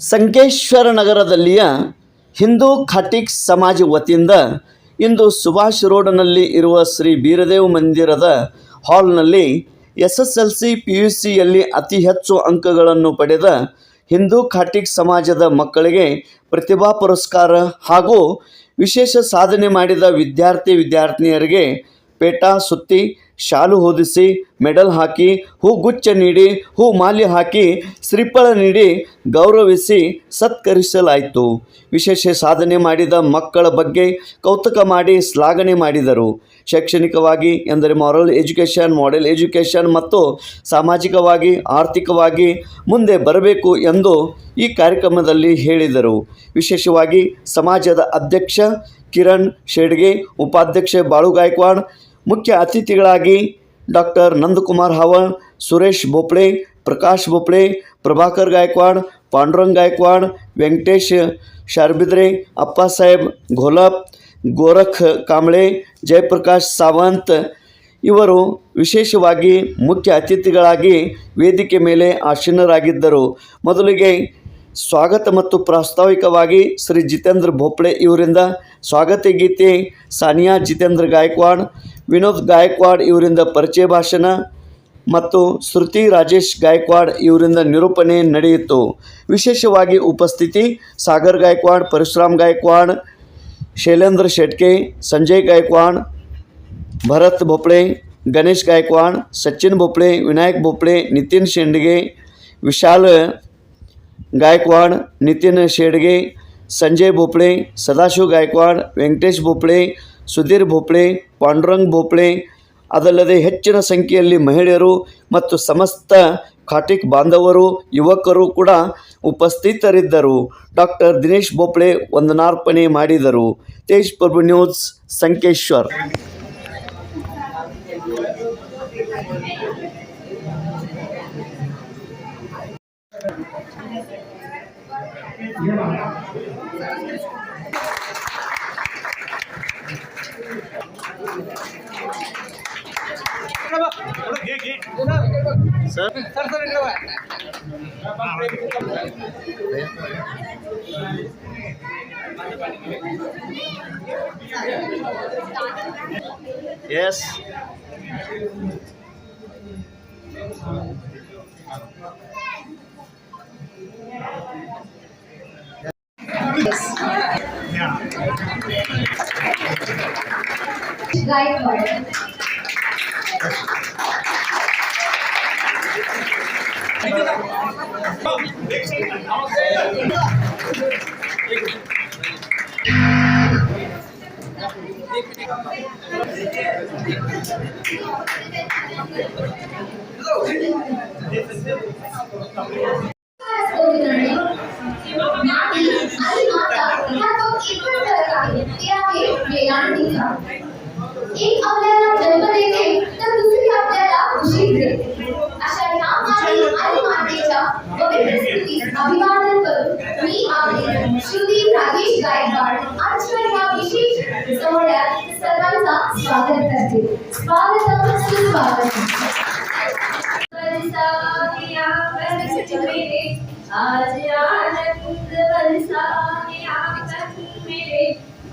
ಸಂಕೇಶ್ವರ ನಗರದಲ್ಲಿಯ ಹಿಂದೂ ಖಾಟಿಕ್ ಸಮಾಜ ವತಿಯಿಂದ ಇಂದು ಸುಭಾಷ್ ರೋಡ್ನಲ್ಲಿ ಇರುವ ಶ್ರೀ ಬೀರದೇವ್ ಮಂದಿರದ ಹಾಲ್ನಲ್ಲಿ S S L C P U ಸಿಯಲ್ಲಿ ಅತಿ ಹೆಚ್ಚು ಅಂಕಗಳನ್ನು ಪಡೆದ ಹಿಂದೂ ಖಾಟಿಕ್ ಸಮಾಜದ ಮಕ್ಕಳಿಗೆ ಪ್ರತಿಭಾ ಪುರಸ್ಕಾರ ಹಾಗೂ ವಿಶೇಷ ಸಾಧನೆ ಮಾಡಿದ ವಿದ್ಯಾರ್ಥಿ ವಿದ್ಯಾರ್ಥಿನಿಯರಿಗೆ ಪೇಟಾ ಸುತ್ತಿ ಶಾಲು ಹೊದಿಸಿ, ಮೆಡಲ್ ಹಾಕಿ ಹೂಗುಚ್ಛ ನೀಡಿ, ಹೂ ಮಾಲೆ ಹಾಕಿ ಶ್ರೀಫಳ ನೀಡಿ ಗೌರವಿಸಿ ಸತ್ಕರಿಸಲಾಯಿತು. ವಿಶೇಷ ಸಾಧನೆ ಮಾಡಿದ ಮಕ್ಕಳ ಬಗ್ಗೆ ಕೌತುಕ ಮಾಡಿ ಶ್ಲಾಘನೆ ಮಾಡಿದರು. ಶೈಕ್ಷಣಿಕವಾಗಿ ಎಂದರೆ ಮಾರಲ್ ಎಜುಕೇಷನ್ ಮಾಡೆಲ್ ಎಜುಕೇಷನ್ ಮತ್ತು ಸಾಮಾಜಿಕವಾಗಿ, ಆರ್ಥಿಕವಾಗಿ ಮುಂದೆ ಬರಬೇಕು ಎಂದು ಈ ಕಾರ್ಯಕ್ರಮದಲ್ಲಿ ಹೇಳಿದರು. ವಿಶೇಷವಾಗಿ ಸಮಾಜದ ಅಧ್ಯಕ್ಷ ಕಿರಣ್ ಶೇಡ್ಗೆ, ಉಪಾಧ್ಯಕ್ಷೆ ಬಾಳು ಗಾಯಕ್ವಾಡ್ ಮುಖ್ಯ ಅತಿಥಿಗಳಾಗಿ ಡಾಕ್ಟರ್ ನಂದಕುಮಾರ್ ಹಾವಳ್ ಸುರೇಶ್ ಭೋಪಳೆ ಪ್ರಕಾಶ್ ಭೋಪಳೆ ಪ್ರಭಾಕರ್ ಗಾಯಕ್ವಾಡ್, ಪಾಂಡುರಂಗ್ ಗಾಯಕ್ವಾಡ್, ವೆಂಕಟೇಶ್ ಶಾರ್ಬಿದ್ರೆ ಅಪ್ಪಾಸಾಹೇಬ್ ಘೋಲಪ್ ಗೋರಖ್ ಕಾಂಬಳೆ ಜಯಪ್ರಕಾಶ್ ಸಾವಂತ್ ಇವರು ವಿಶೇಷವಾಗಿ ಮುಖ್ಯ ಅತಿಥಿಗಳಾಗಿ ವೇದಿಕೆ ಮೇಲೆ ಆಸೀನರಾಗಿದ್ದರು. ಮೊದಲಿಗೆ ಸ್ವಾಗತ ಮತ್ತು ಪ್ರಾಸ್ತಾವಿಕವಾಗಿ ಶ್ರೀ ಜಿತೇಂದ್ರ ಭೋಪ್ಳೆ ಇವರಿಂದ ಸ್ವಾಗತ ಗೀತೆ ಸಾನಿಯಾ ಜಿತೇಂದ್ರ ಗಾಯಕ್ವಾಡ್, ವಿನೋದ್ ಗಾಯಕ್ವಾಡ್ ಇವರಿಂದ ಪರಿಚಯ ಭಾಷಣ ಮತ್ತು ಶ್ರುತಿ ರಾಜೇಶ್ ಗಾಯಕ್ವಾಡ್ ಇವರಿಂದ ನಿರೂಪಣೆ ನಡೆಯಿತು. ವಿಶೇಷವಾಗಿ ಉಪಸ್ಥಿತಿ, ಸಾಗರ್ ಗಾಯಕ್ವಾಡ್, ಪರಶುರಾಮ್ ಗಾಯಕ್ವಾಡ್, ಶೈಲೇಂದ್ರ ಶೆಟ್ಕೆ, ಸಂಜಯ್ ಗಾಯಕ್ವಾಡ್, ಭರತ್ ಭೋಪ್ಳೆ ಗಣೇಶ್ ಗಾಯಕ್ವಾಡ್, ಸಚಿನ್ ಭೋಪ್ಳೆ ವಿನಾಯಕ್ ಭೋಪ್ಳೆ ನಿತಿನ್ ಶೆಂಡ್ಗೆ, ವಿಶಾಲ್ ಗಾಯಕ್ವಾಡ್ ನಿತಿನ್ ಶೇಡ್ಗೆ, ಸಂಜಯ್ ಭೋಪಳೆ ಸದಾಶಿವ ಗಾಯಕ್ವಾಡ್, ವೆಂಕಟೇಶ್ ಭೋಪಳೆ ಸುಧೀರ್ ಭೋಪಳೆ ಪಾಂಡುರಂಗ್ ಭೋಪಳೆ ಅದಲ್ಲದೆ ಹೆಚ್ಚಿನ ಸಂಖ್ಯೆಯಲ್ಲಿ ಮಹಿಳೆಯರು ಮತ್ತು ಸಮಸ್ತ ಖಾಟಿಕ್ ಬಾಂಧವರು, ಯುವಕರು ಕೂಡ ಉಪಸ್ಥಿತರಿದ್ದರು. ಡಾಕ್ಟರ್ ದಿನೇಶ್ ಭೋಪಳೆ ವಂದನಾರ್ಪಣೆ ಮಾಡಿದರು. Tej Prabhu news, Sankeshwar. Sir, sir, sir, sir, Yes. आणि आहे ते आहे वेलांटीचा एक आपल्याला जन्म देते तर दुसरी आपल्याला उशीर देते अशा ह्या माती आणि मातेच्या पवित्र स्थितीस अभिवादन करून मी आपले श्रुती राजेश गायकवाड आजच्या ह्या विशेष सोहळ्यात सर्वांचा स्वागत करते स्वागतम सुस्वागतम आज आनंद बरसाने मेरे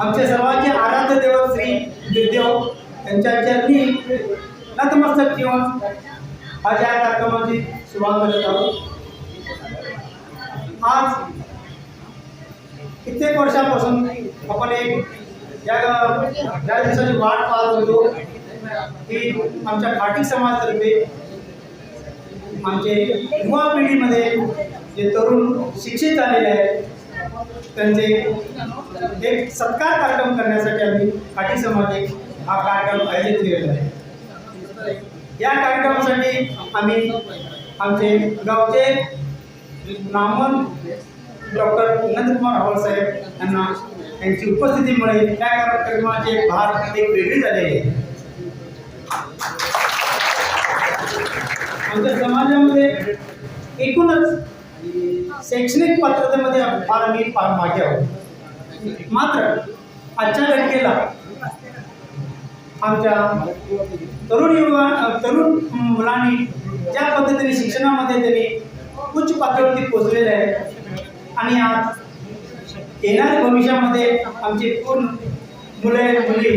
आमचे सर्वांचे आराध्य देव श्री विद्यव त्यांच्या चरणी नतमस्तक ठेवून आज या कार्यक्रमाची सुरुवात करत आहोत. आज कित्येक वर्षापासून आपण एक या ज्या दिवसाची वाट पाहत होतो की आमच्या खाटी समाजातर्फे आमचे युवा पिढीमध्ये जे तरुण शिक्षित झालेले आहेत त्यांचे एक सत्कार कार्यक्रम करण्यासाठी आम्ही खाटी समाज एक हा कार्यक्रम आयोजित केलेला आहे. या कार्यक्रमासाठी आम्ही आमचे गावचे नामवंत डॉक्टर नंदकुमार रावळ साहेब यांना त्यांची उपस्थितीमुळे या कार्यक्रमाचे भार एक वेगळी झालेली आहे. आमच्या समाजामध्ये एकूणच शैक्षणिक पात्रतेमध्ये फार आम्ही फार मागे आहोत. मात्र आजच्या घटनेला आमच्या तरुण युवा तरुण मुलांनी ज्या पद्धतीने शिक्षणामध्ये त्यांनी उच्च पातळीवरती पोचलेले आहेत आणि आज येणाऱ्या भविष्यामध्ये आमची पूर्ण मुले मुली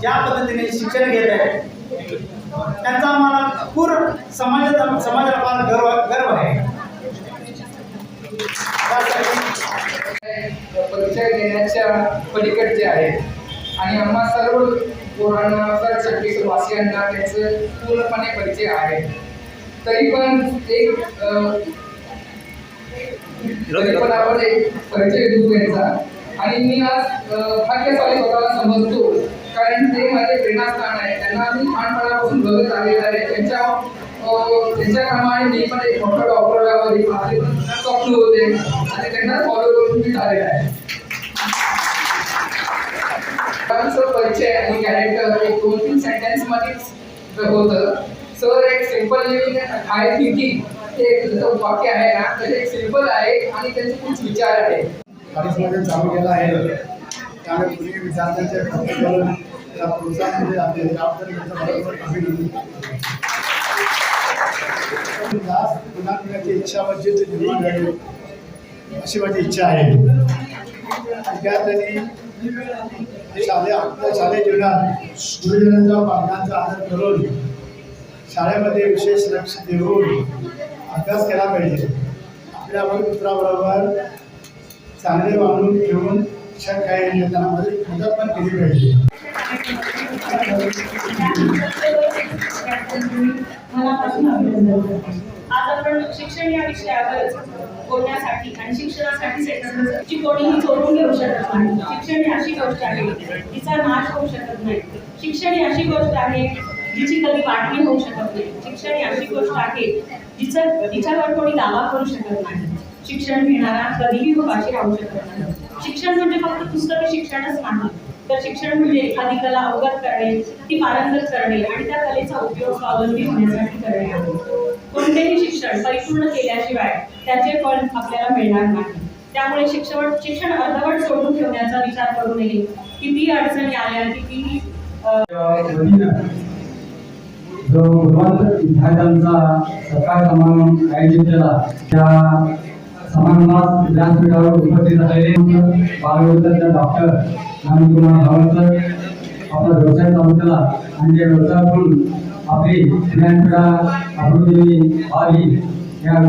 ज्या पद्धतीने शिक्षण घेत आहेत त्यांचा आम्हाला पूर्ण समाजाचा समाजाला फार गर्व गर्व आहे. त्यासाठी परिचय देण्याच्या पलीकडचे आहेत आणि आम्हा सर्व पोरांना सर्व छत्तीस वासियांना त्याचं पूर्णपणे परिचय आहे तरी पण एक तरी पण आपण एक परिचय देऊ त्यांचा आणि मी आज अं, भाग्यशाली स्वतःला समजतो कारण ते माझे प्रेरणास्थान आहे. त्यांना मी लहानपणापासून बघत आलेलं आहे. त्यांच्या त्यांच्याप्रमाणे मी पण एक मोठा डॉक्टर व्हावं माझे पण स्वप्न होते. आणि त्यांना फॉलो करून मी झालेला आहे. सरांचं परिचय आणि कॅरेक्टर एक दोन तीन सेंटेन्स मध्येच होतं. सर एक सिंपल लिव्हिंग हाय थिंकिंग हे वाक्य आहे ना तर एक सिंपल आहे आणि त्यांचे खूप विचार आहे कॉलेजमध्ये चालू केला आहे. त्यामुळे पूर्वी विचारांचे प्रोत्साहन दिले जाते त्याबद्दल त्यांचं बरोबर. अभिनंदन इच्छा म्हणजे ते निर्माण अशी माझी इच्छा आहे विद्यार्थ्यांनी शालेय आपल्या शालेय जीवनात गुरुजनांचा पालकांचा आदर करून शाळेमध्ये विशेष लक्ष देऊन अभ्यास केला पाहिजे आपल्या मित्राबरोबर चांगले वागणूक घेऊन शिक्षण काय त्यांना मदत मदत पण केली पाहिजे मनापासून अभिनंदन आज आपण शिक्षण या विषयावर बोलण्यासाठी आणि शिक्षणासाठी जी कोणीही चोरून घेऊ शकत नाही. शिक्षण ही अशी गोष्ट आहे तिचा नाश होऊ शकत नाही. शिक्षण ही अशी गोष्ट आहे जिची कधी वाटणी होऊ शकत नाही. शिक्षण ही अशी गोष्ट आहे जिचा तिच्यावर कोणी दावा करू शकत नाही. शिक्षण घेणारा कधीही उपाशी राहू शकत नाही. शिक्षण म्हणजे फक्त पुस्तकी शिक्षणच नाही. तर शिक्षण म्हणजे एखादी कला अवगत करणे ती पारंगत करणे आणि त्या कलेचा उपयोग स्वावलंबी होण्यासाठी करणे आहे. कोणतेही शिक्षण परिपूर्ण केल्याशिवाय त्याचे फळ आपल्याला मिळणार नाही. त्यामुळे शिक्षण शिक्षण अर्धवट सोडून ठेवण्याचा विचार करू नये. किती अडचणी आल्या कितीही जो भगवंत विद्यार्थ्यांचा सकाळ समारंभ आयोजित केला त्या समारंभात व्यासपीठावर उपस्थित झालेले बालविद्यार्थी डॉक्टर आणि तुम्हाला धावडकर आपला व्यवसाय चालू केला आणि त्या व्यवसायातून आपली ज्ञानपीठा अभिवृद्धी आली या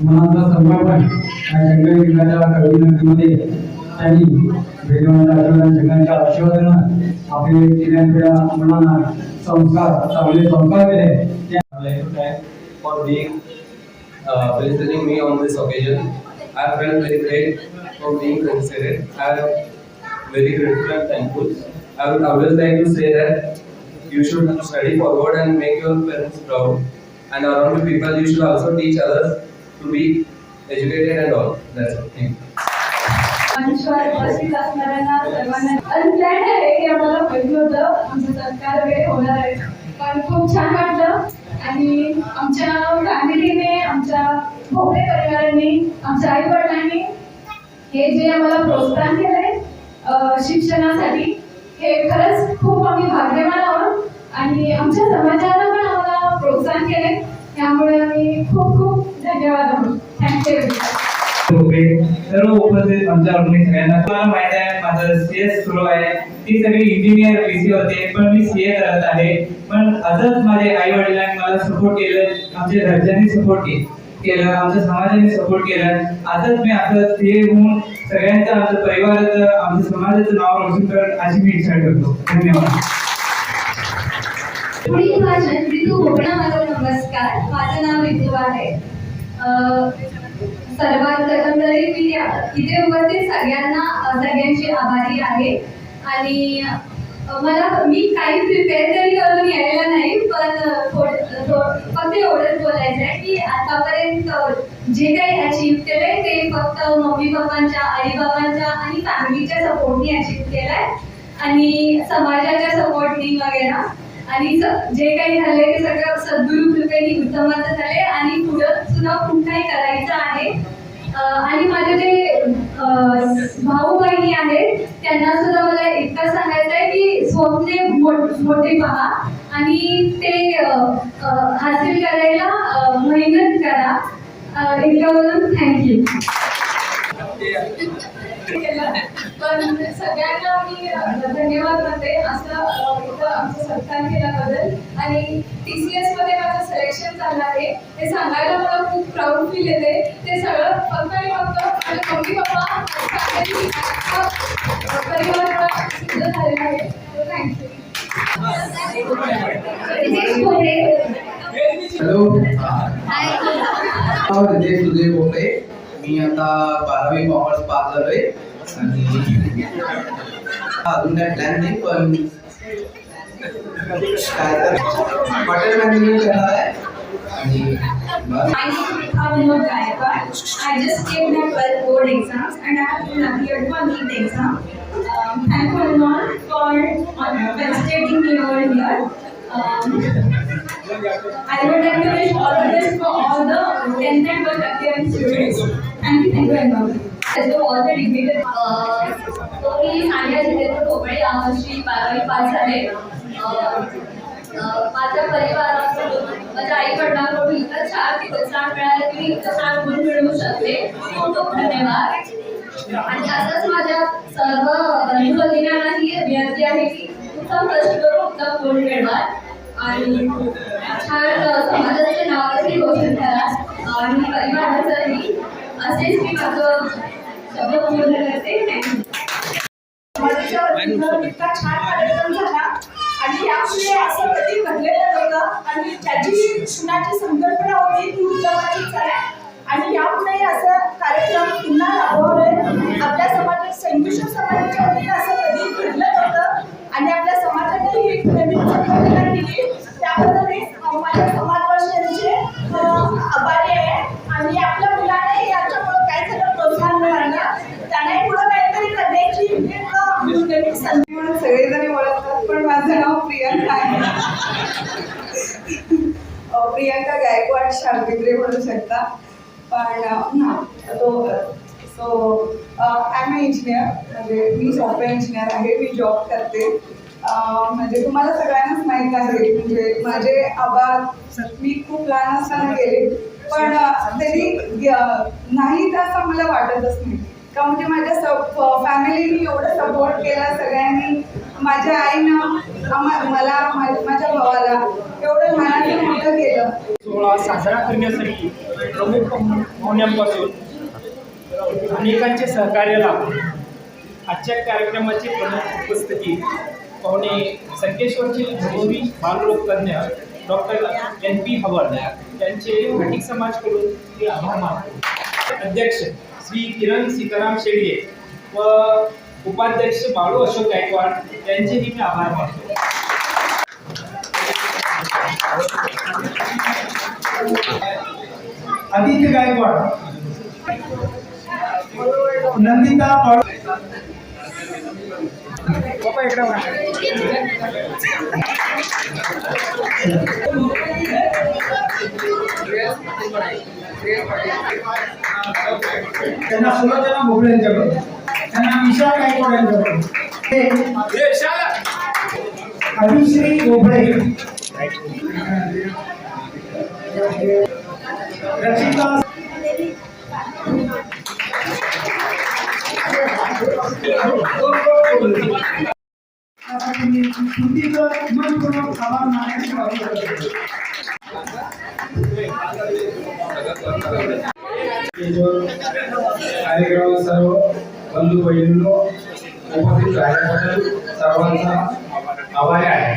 मनाचं समर्पण या शंकर शंकरी कवी नदीमध्ये त्यांनी वेगवेगळ्या आठवड्या सगळ्यांच्या आशीर्वादानं आपले ज्ञानपीठा मुलांना संस्कार चांगले संस्कार केले for being uh, felicitating me on this occasion. I felt very great for being considered. I am very grateful and thankful. I would always like to say that you should study forward and make your parents proud. And around the people, you should also teach others to be educated and all. That's it. Thank you. उपस्थित असणाऱ्यांना सर्वांना unplanned आहे की आम्हाला माहिती होतं आमचं सत्कार वगैरे होणार आहे पण खूप छान वाटलं आणि आमच्या फॅमिलीने आमच्या भोपळे परिवारांनी आमच्या आई वडिलांनी हे जे आम्हाला प्रोत्साहन केलंय शिक्षणासाठी. हे खरंच खूप आम्ही भाग्यवान आहोत. आणि आमच्या समाजानं पण आम्हाला प्रोत्साहन केले त्यामुळे आम्ही खूप खूप धन्यवाद आहोत. थँक्यू सर्व उपस्थित आमच्या alumni सगळ्यांना. तुम्हाला माहिती आहे माझं सी एस सुरू आहे. ती सगळी इंजिनियर बीसी होते पण मी ए करत आहे. पण आजच माझे आई वडिलांनी मला सपोर्ट केलं. आमच्या घरच्यांनी सपोर्ट केलं. केलं आमच्या समाजाने सपोर्ट केलं. आताच मी आता सीए होऊन सगळ्यांचं आमच्या परिवाराचं आमच्या समाजाचं नाव रोशन करेन अशी मी इच्छा करतो धन्यवाद. पुढील भाषण ऋतू भोगणा माझा नमस्कार. माझं नाव ऋतू आहे. सर्वात प्रथम तरी मी इथे उपस्थित सगळ्यांना सगळ्यांची आभारी आहे. आणि मला मी काही प्रिपेअर तरी करून यायला नाही पण थोडं थोडं फक्त एवढंच बोलायचं आहे की आतापर्यंत जे काही अचीव्ह केलंय ते फक्त मम्मी पप्पांच्या आई बाबांच्या आणि फॅमिलीच्या सपोर्टनी अचीव्ह केलंय. आणि समाजाच्या सपोर्टनी वगैरे आणि जे काही झालंय ते सगळं सद्गुरु कृपेने उत्तमाचं झालंय. आणि पुढं सुद्धा खूप काही करायचं आहे. आणि माझे जे भाऊ बहिणी आहेत. त्यांना सुद्धा मला इतकं सांगायचं आहे की स्वप्ने मोठे पहा आणि ते हासिल करायला मेहनत करा. इतकं बोलून थँक्यू आमचा सत्कार केल्याबद्दल आणि टी सी एसमध्ये माझं सिलेक्शन झालं आहे. हे सांगायला मला खूप प्राऊड फील येते. ते सगळं फक्त आणि फक्त माझे मम्मी पप्पा परिवारामुळे सिद्ध झालेलं आहे. थँक्यू हॅलो नाव रितेश सुजय बोपे मी आता बारावी कॉमर्स पास झालोय. आणि अजून काय प्लॅन नाही पण काय तर हॉटेल मॅनेजमेंट करणार आहे आणि My name is Vinod Gaikwad. I just gave my 12th board exams and I have appeared for NEET exam. Um, I'm going on for on participating over here. Um, I would like to wish all the best for all the 10th and 12th appearing students. Thank you, thank you very much. So all the repeated. तो मी सानिया जितेंद्र भोपळे यावर्षी बारावी pass झाले माझ्या परिवाराकडून माझ्या म्हणजे आई वडिलांकडून इतकं छान प्रोत्साहन मिळालं की मी इतकं छान गुण मिळवू शकते खूप खूप धन्यवाद. आणि असंच माझ्या सर्व बंधू भगिनींनाही विनंती आहे की उत्तम प्रश्न करून उत्तम गुण मिळवा. आणि छान अं, समाजाचे नावाची रोशन करा. आणि परिवाराचंही असेच मी माझं शब्द पूर्ण करते. थँक्यू समाजाच्या इतका छान आणि यापुढे असं कधी घडलेलं नव्हतं आणि त्याची कुणाची संकल्पना होती ती उत्तमाचीच आहे आणि यापुढे असं कार्यक्रम पुन्हा राबवले आपल्या समाजात संयुक्त समाजाच्या वतीनं असं पण अं, तो सो आय एम इंजिनियर म्हणजे मी सॉफ्टवेअर इंजिनियर आहे. मी जॉब करते. म्हणजे तुम्हाला सगळ्यांनाच माहीत आहे म्हणजे माझे आबा मी खूप लहान असताना गेले. पण तरी नाही तर असं मला वाटतच नाही. का म्हणजे माझ्या स फॅमिलीने एवढं सपोर्ट केला सगळ्यांनी. माझ्या आईनं मला माझ्या भावाला एवढं लहानाचं मोठं केलं. सोहळा साजरा करण्यासाठी प्रमुख पाहुण्यांपासून अनेकांचे सहकार्य लाभले आजच्या कार्यक्रमाची प्रमुख उपस्थिती पाहुणे संकेश्वरचे अनुभवी बालरोग तज्ज्ञ डॉक्टर एन पी हवळ यांचे घटिक समाजकडून मी आभार मानतो. अध्यक्ष श्री किरण सीताराम शेडगे व उपाध्यक्ष बाळू अशोक गायकवाड यांचेही मी आभार मानतो. आदित्य गायकवाड नंदिता बाळू त्यांना सुलोचना मोगळ्यांच्याकडून त्यांना विशाल गायकवाड करतो हे अभिश्री गोभळे रचिता मनपूर्वक आभार कार्यक्रम सर्व बंधू बहिणींनो उपस्थित राहिल्याबद्दल सर्वांचा आभार आहे.